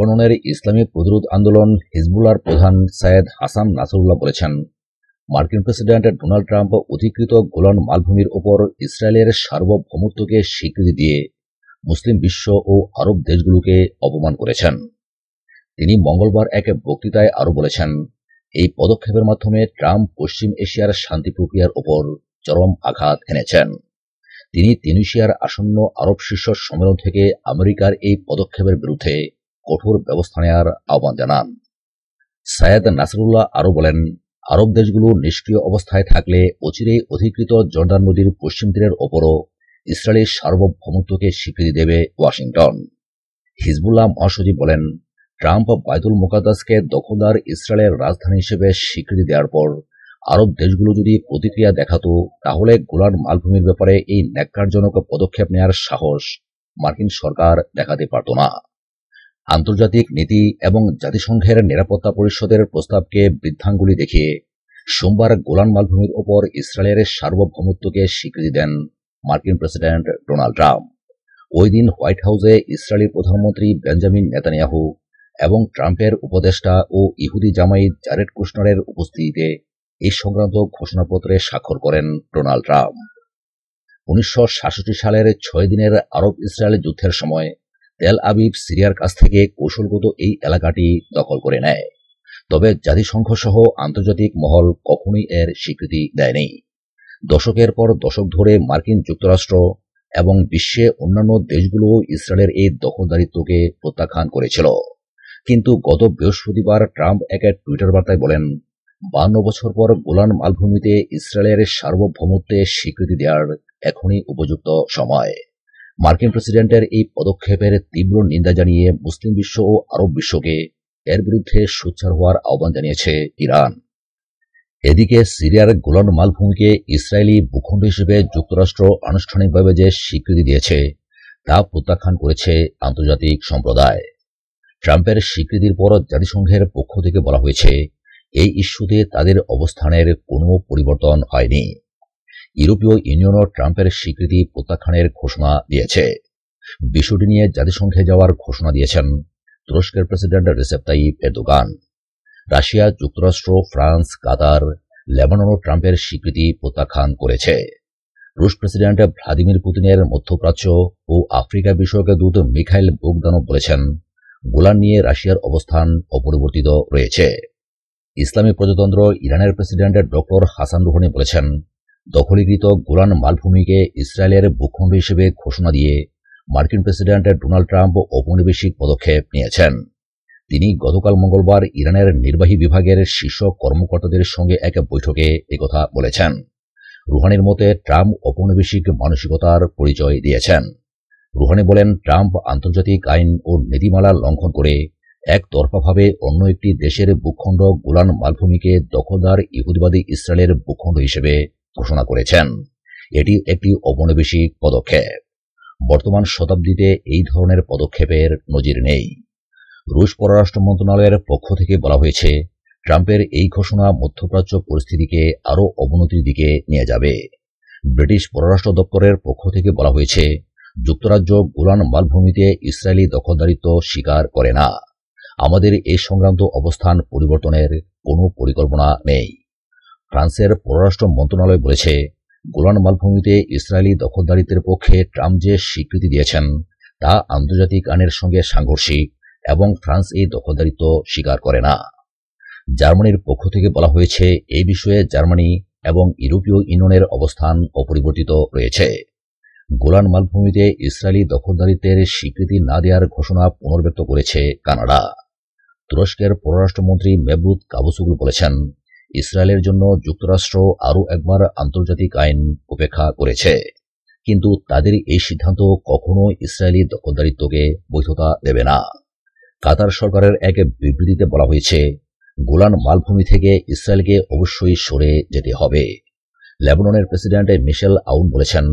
লেবাননের ইসলামী প্রতিরোধ আন্দোলন হিজবুল্লার প্রধান সায়েদ হাসান নাসরুল্লাহ বলেছেন। মার্কিন প্রেসিডেন্ট ডোনাল্ড ট্রাম্প অধিকৃত গোলান মালভূমির ওপর ইসরায়েলের সার্বভৌমত্বকে স্বীকৃতি দিয়ে মুসলিম বিশ্ব ও আরব দেশগুলোকে অপমান করেছেন। তিনি মঙ্গলবার এক বক্তৃতায় আরও বলেছেন, এই পদক্ষেপের মাধ্যমে ট্রাম্প পশ্চিম এশিয়ার শান্তি প্রক্রিয়ার ওপর চরম আঘাত এনেছেন। তিনি তিনুশিয়ার আসন্ন আরব শীর্ষ সম্মেলন থেকে আমেরিকার এই পদক্ষেপের বিরুদ্ধে কঠোর ব্যবস্থা নেওয়ার আহ্বান জানান। সায়েদ নাসরুল্লাহ আরও বলেন, আরব দেশগুলো নিষ্ক্রিয় অবস্থায় থাকলে অচিরেই অধিকৃত জর্দান নদীর পশ্চিম তীরের ওপরও ইসরায়েলের সার্বভৌমত্বকে স্বীকৃতি দেবে ওয়াশিংটন। হিজবুল্লাহ মহাসচিব বলেন, ট্রাম্প বায়তুল মোকাদ্দাসকে দখলদার ইসরায়েলের রাজধানী হিসেবে স্বীকৃতি দেওয়ার পর আরব দেশগুলো যদি প্রতিক্রিয়া দেখাতো, তাহলে গোলান মালভূমির ব্যাপারে এই ন্যাক্কারজনক পদক্ষেপ নেওয়ার সাহস মার্কিন সরকার দেখাতে পারত না। আন্তর্জাতিক নীতি এবং জাতিসংঘের নিরাপত্তা পরিষদের প্রস্তাবকে বৃদ্ধাঙ্গুলি দেখিয়ে সোমবার গোলান মালভূমির ওপর ইসরায়েলের সার্বভৌমত্বকে স্বীকৃতি দেন মার্কিন প্রেসিডেন্ট ডোনাল্ড ট্রাম্প। ওই দিন হোয়াইট হাউসে ইসরায়েলি প্রধানমন্ত্রী বেঞ্জামিন নেতানিয়াহু এবং ট্রাম্পের উপদেষ্টা ও ইহুদি জামাই জারেড কুশনারের উপস্থিতিতে এই সংক্রান্ত ঘোষণাপত্রে স্বাক্ষর করেন ডোনাল্ড ট্রাম্প। উনিশশো সাতষট্টি সালের ছয় দিনের আরব ইসরায়েল যুদ্ধের সময় তেল আবিব সিরিয়ার কাছ থেকে কৌশলগত এই এলাকাটি দখল করে নেয়। তবে জাতিসংঘ সহ আন্তর্জাতিক মহল কখনোই এর স্বীকৃতি দেয়নি। দশকের পর দশক ধরে মার্কিন যুক্তরাষ্ট্র এবং বিশ্বে অন্যান্য দেশগুলো ইসরায়েলের এই দখলদারিত্বকে প্রত্যাখ্যান করেছিল। কিন্তু গত বৃহস্পতিবার ট্রাম্প এক টুইটার বার্তায় বলেন, বান্ন বছর পর গোলান মালভূমিতে ইসরায়েলের সার্বভৌমত্বে স্বীকৃতি দেওয়ার এখনই উপযুক্ত সময়। মার্কিন প্রেসিডেন্টের এই পদক্ষেপের তীব্র নিন্দা জানিয়ে মুসলিম বিশ্ব ও আরব বিশ্বকে এর বিরুদ্ধে সোচ্চার হওয়ার আহ্বান জানিয়েছে ইরান। এদিকে সিরিয়ার গোলান মালভূমিকে ইসরায়েলি ভূখণ্ড হিসেবে যুক্তরাষ্ট্র আনুষ্ঠানিকভাবে যে স্বীকৃতি দিয়েছে, তা প্রত্যাখ্যান করেছে আন্তর্জাতিক সম্প্রদায়। ট্রাম্পের স্বীকৃতির পর জাতিসংঘের পক্ষ থেকে বলা হয়েছে, এই ইস্যুতে তাদের অবস্থানের কোনো পরিবর্তন হয়নি। ইউরোপীয় ইউনিয়নও ট্রাম্পের স্বীকৃতি প্রত্যাখ্যানের ঘোষণা দিয়েছে। বিষয়টি নিয়ে জাতিসংঘে যাওয়ার ঘোষণা দিয়েছেন তুরস্কের প্রেসিডেন্ট রিসেপ এরদোগান। রাশিয়া, যুক্তরাষ্ট্র, ফ্রান্স, কাতার, লেবাননও ট্রাম্পের স্বীকৃতি প্রত্যাখ্যান করেছে। রুশ প্রেসিডেন্ট ভ্লাদিমির পুতিনের মধ্যপ্রাচ্য ও আফ্রিকা বিষয়ক দূত মিখাইল বোগদানও বলেছেন, গোলান নিয়ে রাশিয়ার অবস্থান অপরিবর্তিত রয়েছে। ইসলামী প্রজাতন্ত্র ইরানের প্রেসিডেন্ট ডক্টর হাসান রুহানি বলেছেন দখলীকৃত গোলান মালভূমিকে ইসরায়েলের ভূখণ্ড হিসেবে ঘোষণা দিয়ে মার্কিন প্রেসিডেন্ট ডোনাল্ড ট্রাম্প ঔপনিবেশিক পদক্ষেপ নিয়েছেন। তিনি গতকাল মঙ্গলবার ইরানের নির্বাহী বিভাগের শীর্ষ কর্মকর্তাদের সঙ্গে এক বৈঠকে একথা বলেছেন। রুহানির মতে, ট্রাম্প ঔপনিবেশিক মানসিকতার পরিচয় দিয়েছেন। রুহানি বলেন, ট্রাম্প আন্তর্জাতিক আইন ও নীতিমালা লঙ্ঘন করে একতরফাভাবে অন্য একটি দেশের ভূখণ্ড গোলান মালভূমিকে দখলদার ইহুদিবাদী ইসরায়েলের ভূখণ্ড হিসেবে ঘোষণা করেছেন। এটি একটি ঔপনিবেশিক পদক্ষেপ। বর্তমান শতাব্দীতে এই ধরনের পদক্ষেপের নজির নেই। রুশ পররাষ্ট্র মন্ত্রণালয়ের পক্ষ থেকে বলা হয়েছে, ট্রাম্পের এই ঘোষণা মধ্যপ্রাচ্য পরিস্থিতিকে আরও অবনতির দিকে নিয়ে যাবে। ব্রিটিশ পররাষ্ট্র দপ্তরের পক্ষ থেকে বলা হয়েছে, যুক্তরাজ্য গোলান মালভূমিতে ইসরায়েলি দখলদারিত্ব স্বীকার করে না। আমাদের এই সংক্রান্ত অবস্থান পরিবর্তনের কোনো পরিকল্পনা নেই। ফ্রান্সের পররাষ্ট্র মন্ত্রণালয় বলেছে, গোলান মালভূমিতে ইসরায়েলি দখলদারিত্বের পক্ষে ট্রাম্প যে স্বীকৃতি দিয়েছেন, তা আন্তর্জাতিক আইনের সঙ্গে সাংঘর্ষিক এবং ফ্রান্স এই দখলদারিত্ব স্বীকার করে না। জার্মানির পক্ষ থেকে বলা হয়েছে এই বিষয়ে জার্মানি এবং ইউরোপীয় ইউনিয়নের অবস্থান অপরিবর্তিত রয়েছে। গোলান মালভূমিতে ইসরায়েলি দখলদারিত্বের স্বীকৃতি না দেওয়ার ঘোষণা পুনর্ব্যক্ত করেছে কানাডা। তুরস্কের পররাষ্ট্রমন্ত্রী মেবুদ কাবুসুগুল বলেছেন ইসরায়েলের জন্য যুক্তরাষ্ট্র আরও একবার আন্তর্জাতিক আইন উপেক্ষা করেছে। কিন্তু তাদের এই সিদ্ধান্ত কখনো ইসরায়েলি দখলদারিত্বকে বৈধতা দেবে না। কাতার সরকারের এক বিবৃতিতে বলা হয়েছে, গোলান মালভূমি থেকে ইসরায়েলকে অবশ্যই সরে যেতে হবে। লেবাননের প্রেসিডেন্ট মিশেল আউন বলেছেন,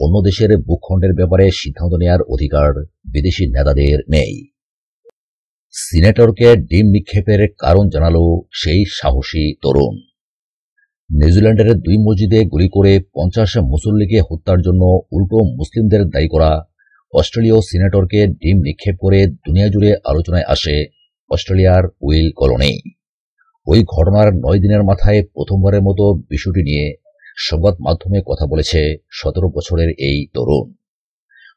অন্য দেশের ভূখণ্ডের ব্যাপারে সিদ্ধান্ত নেয়ার অধিকার বিদেশি নেতাদের নেই। সিনেটরকে ডিম নিক্ষেপের কারণ জানালো সেই সাহসী তরুণ। নিউজিল্যান্ডের দুই মসজিদে গুলি করে পঞ্চাশ মুসল্লিকে হত্যার জন্য উল্টো মুসলিমদের দায়ী করা অস্ট্রেলীয় সিনেটরকে ডিম নিক্ষেপ করে দুনিয়া জুড়ে আলোচনায় আসে অস্ট্রেলিয়ার উইল কলোনি। ওই ঘটনার নয় দিনের মাথায় প্রথমবারের মতো বিষয়টি নিয়ে সংবাদ মাধ্যমে কথা বলেছে সতেরো বছরের এই তরুণ।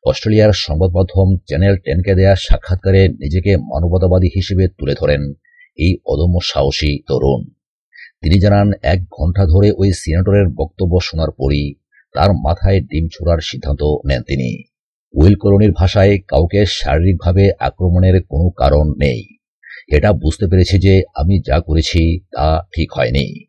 অস্ট্রেলিয়ার সংবাদ মাধ্যম চ্যানেল টেনকে দেয়া সাক্ষাৎকারে নিজেকে মানবতাবাদী হিসেবে তুলে ধরেন এই অদম্য সাহসী তরুণ। তিনি জানান, এক ঘণ্টা ধরে ওই সিনেটরের বক্তব্য শোনার পরই তার মাথায় ডিম ছোড়ার সিদ্ধান্ত নেন তিনি। উইল কলোনির ভাষায় কাউকে শারীরিকভাবে আক্রমণের কোনো কারণ নেই। এটা বুঝতে পেরেছি যে আমি যা করেছি তা ঠিক হয়নি।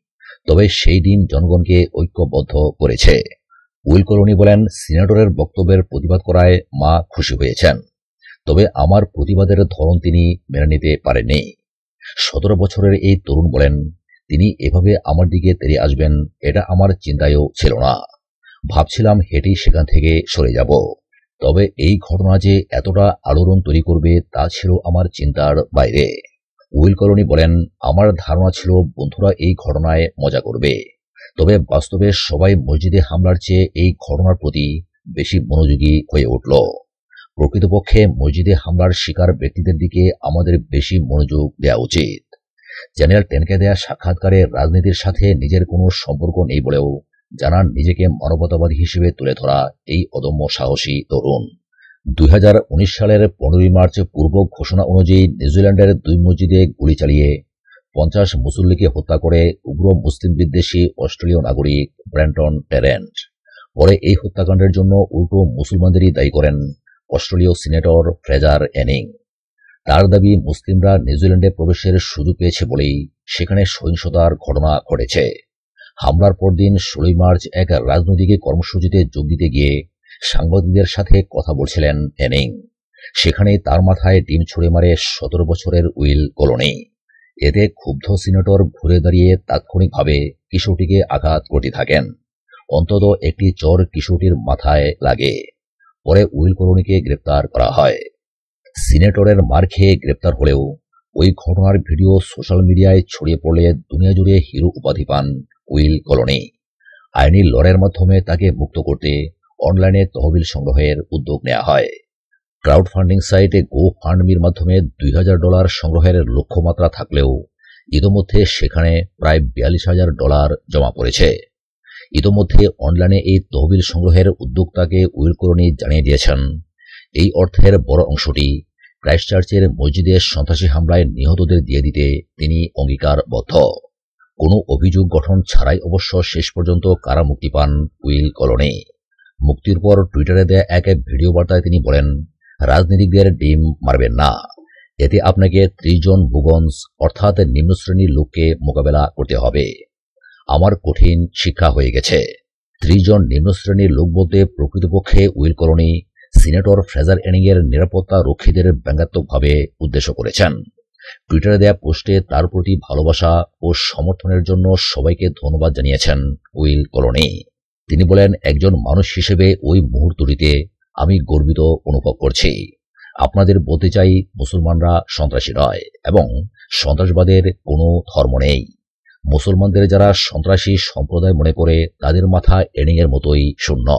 তবে সেই দিন জনগণকে ঐক্যবদ্ধ করেছে। উইল কলোনি বলেন সিনেটরের বক্তব্যের প্রতিবাদ করায় মা খুশি হয়েছেন। তবে আমার প্রতিবাদের ধরন তিনি মেনে নিতে পারেননি। সতেরো বছরের এই তরুণ বলেন, তিনি এভাবে আমার দিকে তেড়ে আসবেন, এটা আমার চিন্তায়ও ছিল না। ভাবছিলাম হেঁটেই সেখান থেকে সরে যাব। তবে এই ঘটনা যে এতটা আলোড়ন তৈরি করবে তা ছিল আমার চিন্তার বাইরে। উইল কলোনি বলেন, আমার ধারণা ছিল বন্ধুরা এই ঘটনায় মজা করবে। তবে বাস্তবে সবাই মসজিদে হামলার চেয়ে এই ঘটনার প্রতি বেশি মনোযোগী হয়ে উঠল। প্রকৃতপক্ষে মসজিদে হামলার শিকার ব্যক্তিদের দিকে আমাদের বেশি মনোযোগ দেওয়া উচিত। চ্যানেল টেনকে দেয়া সাক্ষাৎকারে রাজনীতির সাথে নিজের কোনো সম্পর্ক নেই বলেও জানান নিজেকে মানবতাবাদী হিসেবে তুলে ধরা এই অদম্য সাহসী তরুণ। দুই হাজার উনিশ সালের পনেরোই মার্চ পূর্ব ঘোষণা অনুযায়ী নিউজিল্যান্ডের দুই মসজিদে গুলি চালিয়ে পঞ্চাশ মুসল্লিকে হত্যা করে উগ্র মুসলিম বিদ্বেষী অস্ট্রেলীয় নাগরিক ব্র্যান্টন টেরেন্ট। পরে এই হত্যাকাণ্ডের জন্য উল্টো মুসলমানদেরই দায়ী করেন অস্ট্রেলীয় সিনেটর ফ্রেজার এনিং। তার দাবি, মুসলিমরা নিউজিল্যান্ডে প্রবেশের সুযোগ পেয়েছে বলেই সেখানে সহিংসতার ঘটনা ঘটেছে। হামলার পরদিন ষোলোই মার্চ এক রাজনৈতিক কর্মসূচিতে যোগ দিতে গিয়ে সাংবাদিকদের সাথে কথা বলছিলেন এনিং। সেখানে তার মাথায় ডিম ছুড়ে মারে সতেরো বছরের উইল কলোনি। এতে ক্ষুব্ধ সিনেটর ঘুরে দাঁড়িয়ে তাৎক্ষণিকভাবে কিশোরটিকে আঘাত করতে থাকেন। অন্তত একটি চর কিশোরটির মাথায় লাগে। পরে উইল কলোনিকে গ্রেপ্তার করা হয়। সিনেটরের মার খেয়ে গ্রেপ্তার হলেও ওই ঘটনার ভিডিও সোশ্যাল মিডিয়ায় ছড়িয়ে পড়লে দুনিয়া জুড়ে হিরো উপাধি পান উইল কলোনি আইনি লড়াইয়ের মাধ্যমে তাকে মুক্ত করতে অনলাইনে তহবিল সংগ্রহের উদ্যোগ নেওয়া হয়। ক্রাউড ফান্ডিং সাইটে গো ফান্ডমির মাধ্যমে দুই হাজার ডলার সংগ্রহের লক্ষ্যমাত্রা থাকলেও ইতোমধ্যে সেখানে প্রায় বিয়াল্লিশ হাজার ডলার জমা পড়েছে। ইতোমধ্যে অনলাইনে এই তহবিল সংগ্রহের উদ্যোক্তাকে উইল কলোনি জানিয়ে দিয়েছেন। এই অর্থের বড় অংশটি ক্রাইস্টচার্চের মসজিদে সন্ত্রাসী হামলায় নিহতদের দিয়ে দিতে তিনি অঙ্গীকারবদ্ধ। কোনো অভিযোগ গঠন ছাড়াই অবশ্য শেষ পর্যন্ত কারা মুক্তি পান উইল কলোনি। মুক্তির পর টুইটারে দেয়া এক ভিডিও বার্তায় তিনি বলেন রাজনীতিকদের ডিম মারবেন না। এতে আপনাকে ত্রিশ জন ভুগন্স অর্থাৎ নিম্ন শ্রেণির লোককে মোকাবেলা করতে হবে। আমার কঠিন শিক্ষা হয়ে গেছে। ত্রিশ জন নিম্ন শ্রেণির লোক বলতে প্রকৃতপক্ষে উইল কলোনি, সিনেটর ফ্রেজার এনিংয়ের নিরাপত্তা রক্ষীদের ব্যঙ্গাত্মকভাবে উদ্দেশ্য করেছেন। টুইটারে দেয়া পোস্টে তার প্রতি ভালোবাসা ও সমর্থনের জন্য সবাইকে ধন্যবাদ জানিয়েছেন উইল কলোনি। তিনি বলেন, একজন মানুষ হিসেবে ওই মুহূর্তটিতে আমি গর্বিত অনুভব করছি। আপনাদের বলতে চাই মুসলমানরা সন্ত্রাসী নয় এবং সন্ত্রাসবাদের কোনো ধর্ম নেই। মুসলমানদের যারা সন্ত্রাসী সম্প্রদায় মনে করে তাদের মাথা এনিংয়ের মতোই শূন্য।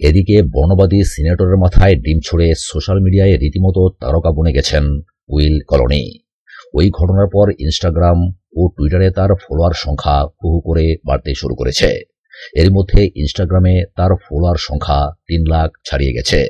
এদিকে বর্ণবাদী সিনেটরের মাথায় ডিম ছুড়ে সোশ্যাল মিডিয়ায় রীতিমতো তারকা বনে গেছেন উইল কলোনি। ওই ঘটনার পর ইনস্টাগ্রাম ও টুইটারে তার ফলোয়ার সংখ্যা হুহু করে বাড়তে শুরু করেছে। এর মধ্যে ইনস্টাগ্রামে তার ফলোয়ার সংখ্যা তিন লাখ ছাড়িয়ে গেছে।